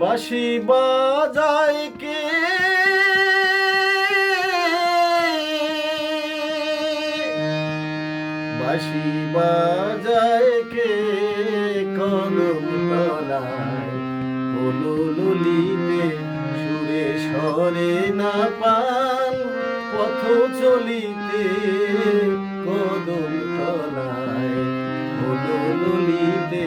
বাঁশি বাজায় কে? বাঁশি বাজায় কে? কলম তলায় ললিতে সুরে সরে না পান পথ চলিতে কদম তলায় বাঁশি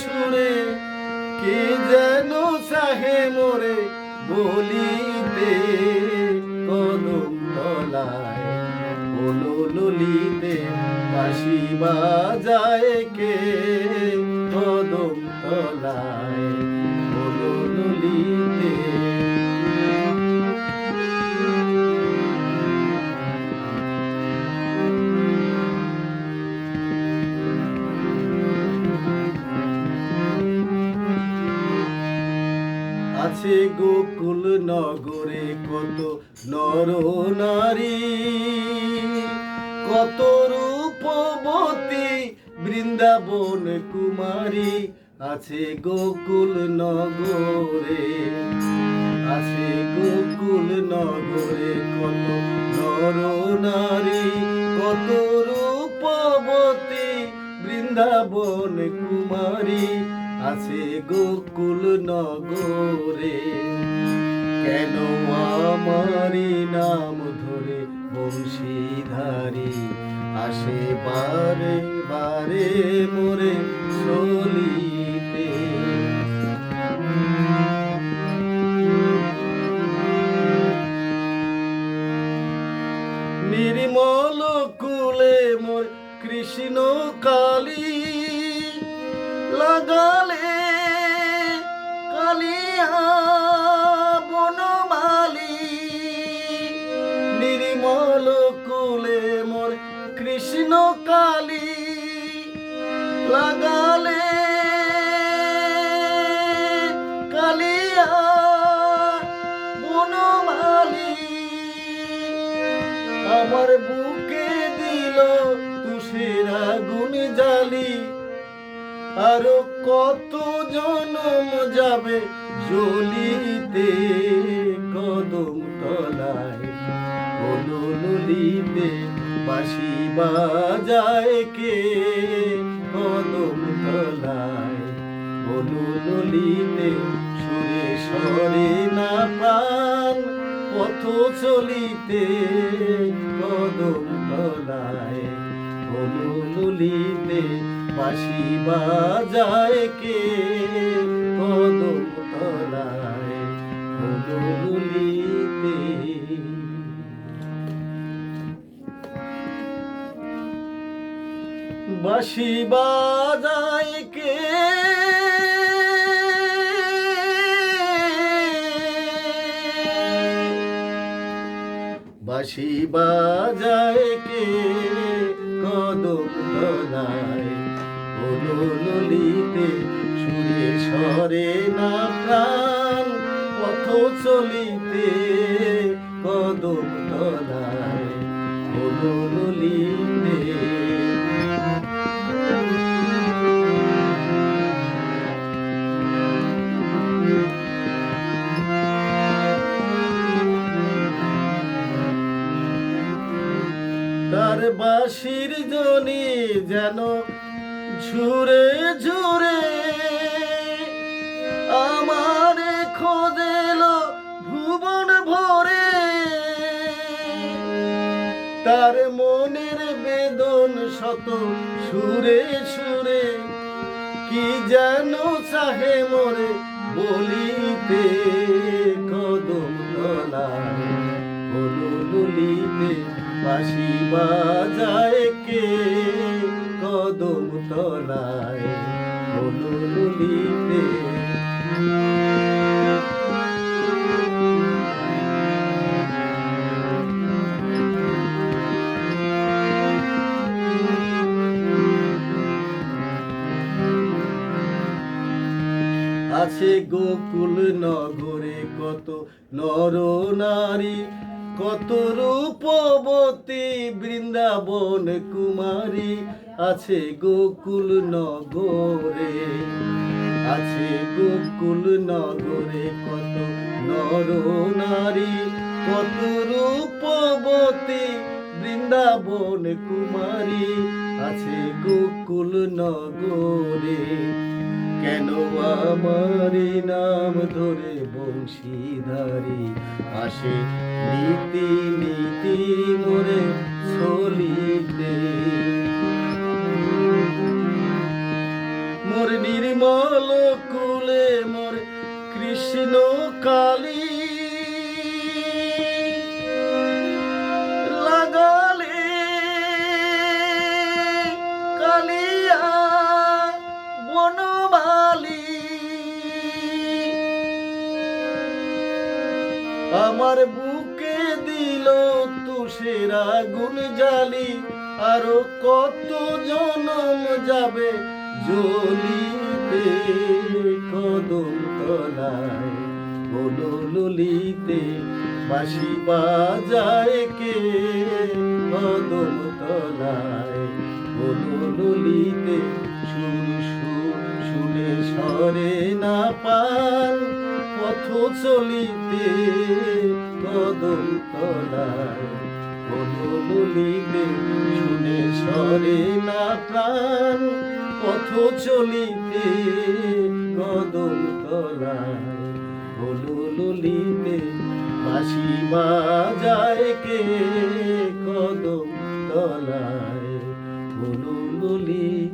সুরে কি যেন সাহে মোরে বলিতে, কলম তলায় ললিতে বাজায় কে? কদম তলায় হলো ললিতে আছে গোকুল নগরে কত নর নারী, কত রূপবতী বৃন্দাবন কুমারী আছে গোকুল নগরে, আছে গোকুল নগরে কত নর নারী, কত রূপবতী বৃন্দাবন কুমারী। আছে গোকুল নগরে। কেন আমারি নাম ধরে বংশীধারী? আসে বারে বারে মোরে চলিতে। নির্মল কুলে মোর কৃষ্ণ কালী লাগালে কালিয়া বনমালী নির্মল কুলে মোর কৃষ্ণ কালী লাগালে কালিয়া বনমালী আমার বুকে দিল তুষের আগুন জালি আরও কত জনম যাবে জ্বলিতে কদম তলায়? ললিতে বাঁশি বাজায় কে কদম তলায়? ললিতে সুরে সরে না প্রাণ পথ চলিতে কদম তলায়? ললিতে বাঁশি বাজায় কে? কদম তলায় হলো বাঁশি বাজায় কে? বাঁশি বাজায় কে? কদম তলায় ললিতে সুরে সরে না প্রাণ পথ চলিতে কদম তলায় ললিতে তার বাঁশির জনি যেন ঝুরে ঝুরে আমারে খোঁজেল ভুবন ভরে। তার মনের বেদন শত সুরে সুরে, কি যেন চাহে মোরে বলিতে কদম তলায় হলুলিতে বাঁশি বাজায় কে? আছে গোকুল নগরে কত নর নারী কত রূপবতী বৃন্দাবন কুমারী। আছে গোকুল নগরে, আছে গোকুল নগরে কত নর নারী, কত রূপবতী বৃন্দাবন কুমারী, আছে গোকুল নগরে। কেন আমার নাম ধরে বংশীধারী? আসে নীতি নীতি মোরে চলিতে নির্মল কুলে মোর কৃষ্ণ কালী। লাগালে কালিয়া আমার বুকে দিল তুষের আগুন জালি, আরও কত জনম যাবে জ্বলিতে কদম তলায় বলো ললিতে বাঁশি বাজায় কে? কদম তলায় বলো ললিতে সুর সুর শুনে সরে না পান পথ চলিতে কদম তলায় বলিতে শুনে সরে না প্রাণ, পথ চলিতে কদম তলায়। বলিতে বাঁশি বাজায় কে কদম তলায়। বলিতে